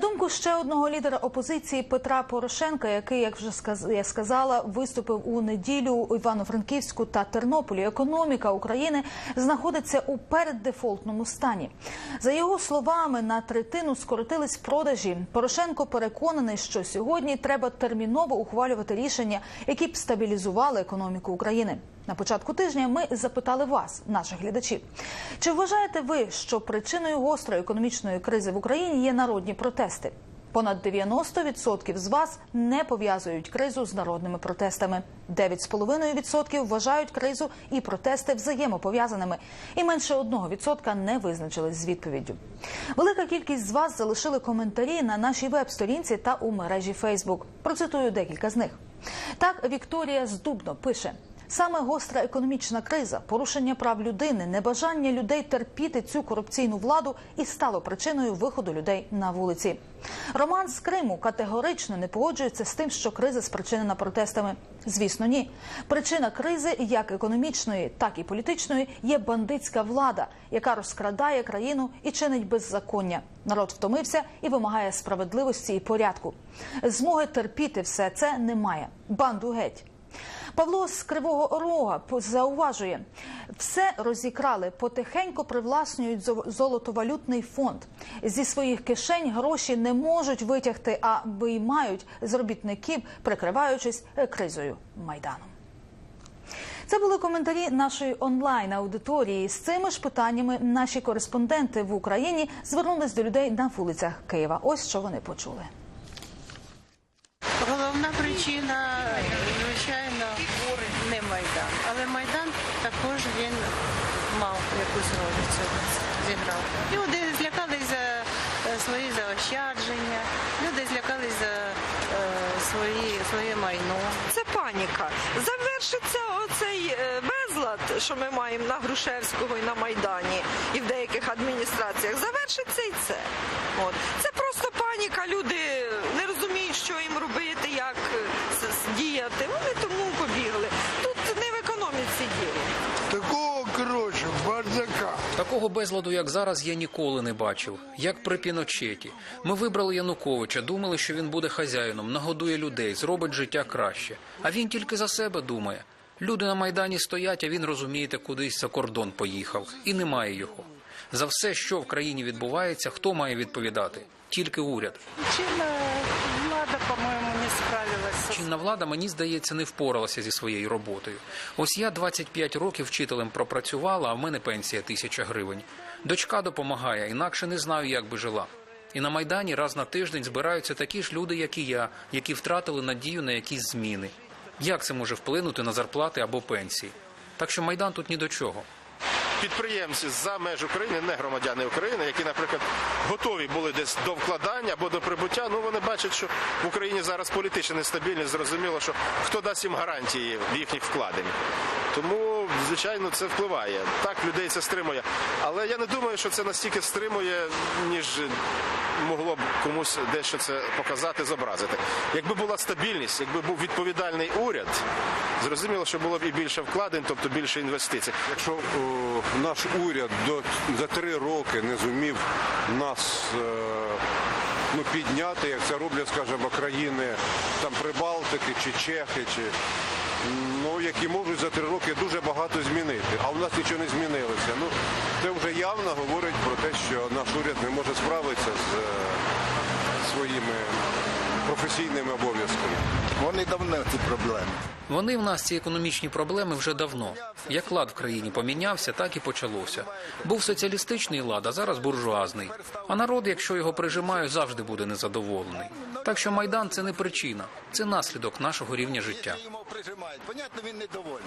думку ще одного лідера опозиції Петра Порошенка, який, як вже я сказала, виступив у неділю у Івано-Франківську та Тернополі. Економіка України знаходиться у переддефолтному стані. За його словами, на третину скоротились продажі. Порошенко переконаний, що сьогодні треба терміново ухвалювати рішення, які б стабілізували економіку України. На початку тижня ми запитали вас, наших глядачів, чи вважаєте ви, що причиною гострої економічної кризи в Україні є народні протести? Понад 90% з вас не пов'язують кризу з народними протестами. 9,5% вважають кризу і протести взаємопов'язаними. І менше 1% не визначились з відповіддю. Велика кількість з вас залишили коментарі на нашій веб-сторінці та у мережі Фейсбук. Процитую декілька з них. Так, Вікторія Здубно пише. Саме гостра економічна криза, порушення прав людини, небажання людей терпіти цю корупційну владу і стало причиною виходу людей на вулиці. Роман з Криму категорично не погоджується з тим, що криза спричинена протестами. Звісно, ні. Причина кризи, як економічної, так і політичної, є бандитська влада, яка розкрадає країну і чинить беззаконня. Народ втомився і вимагає справедливості і порядку. Змоги терпіти все це немає. Банду геть. Павло з Кривого Рога зауважує, все розікрали, потихеньку привласнюють зо- золотовалютний фонд. Зі своїх кишень гроші не можуть витягти, а виймають з робітників, прикриваючись е, кризою майдану. Це були коментарі нашої онлайн аудиторії. З цими ж питаннями наші кореспонденти в Україні звернулись до людей на вулицях Києва. Ось що вони почули. Головна причина, звичайно, не Майдан. Але Майдан також він мав якусь роль в цьому зіграв. Люди злякались за е, свої заощадження, люди злякались за е, свої, своє майно. Це паніка. Завершиться оцей е, безлад, що ми маємо на Грушевського і на Майдані, і в деяких адміністраціях. Завершиться і це. От. Це просто паніка. Люди не розуміють, що їм робити, як е, с- с- діяти. Вони тому побігли. Тут не в економіці діло. Такого коротше, бардака. Такого безладу, як зараз, я ніколи не бачив. Як при Піночеті. Ми вибрали Януковича, думали, що він буде хазяїном, нагодує людей, зробить життя краще. А він тільки за себе думає. Люди на майдані стоять, а він розумієте, кудись за кордон поїхав, і немає його. За все, що в країні відбувається, хто має відповідати? Тільки уряд. Чинна влада, по-моєму, не Чинна влада, мені здається, не впоралася зі своєю роботою. Ось я 25 років вчителем пропрацювала, а в мене пенсія тисяча гривень. Дочка допомагає, інакше не знаю, як би жила. І на майдані раз на тиждень збираються такі ж люди, як і я, які втратили надію на якісь зміни. Як це може вплинути на зарплати або пенсії? Так що майдан тут ні до чого. Підприємці за меж України, не громадяни України, які, наприклад, готові були десь до вкладання або до прибуття. Ну вони бачать, що в Україні зараз політична нестабільність. Зрозуміло, що хто дасть їм гарантії в їхніх вкладеннях. Тому, звичайно, це впливає. Так людей це стримує. Але я не думаю, що це настільки стримує, ніж могло б комусь дещо це показати, зобразити. Якби була стабільність, якби був відповідальний уряд, зрозуміло, що було б і більше вкладень, тобто більше інвестицій. Якщо о, наш уряд до, за три роки не зумів нас е, ну, підняти, як це роблять, скажімо, країни там Прибалтики чи Чехи, чи ну, які можуть за три роки дуже багато змінити, а в нас нічого не змінилося. Ну, це вже явно говорить про те, що наш уряд не може справитися з е, своїми професійними обов'язками. Вони давно ці проблеми. Вони в нас ці економічні проблеми вже давно. Як лад в країні помінявся, так і почалося. Був соціалістичний лад, а зараз буржуазний. А народ, якщо його прижимають, завжди буде незадоволений. Так що майдан це не причина, це наслідок нашого рівня життя. Йому прижимають. Понятно, він недовольний.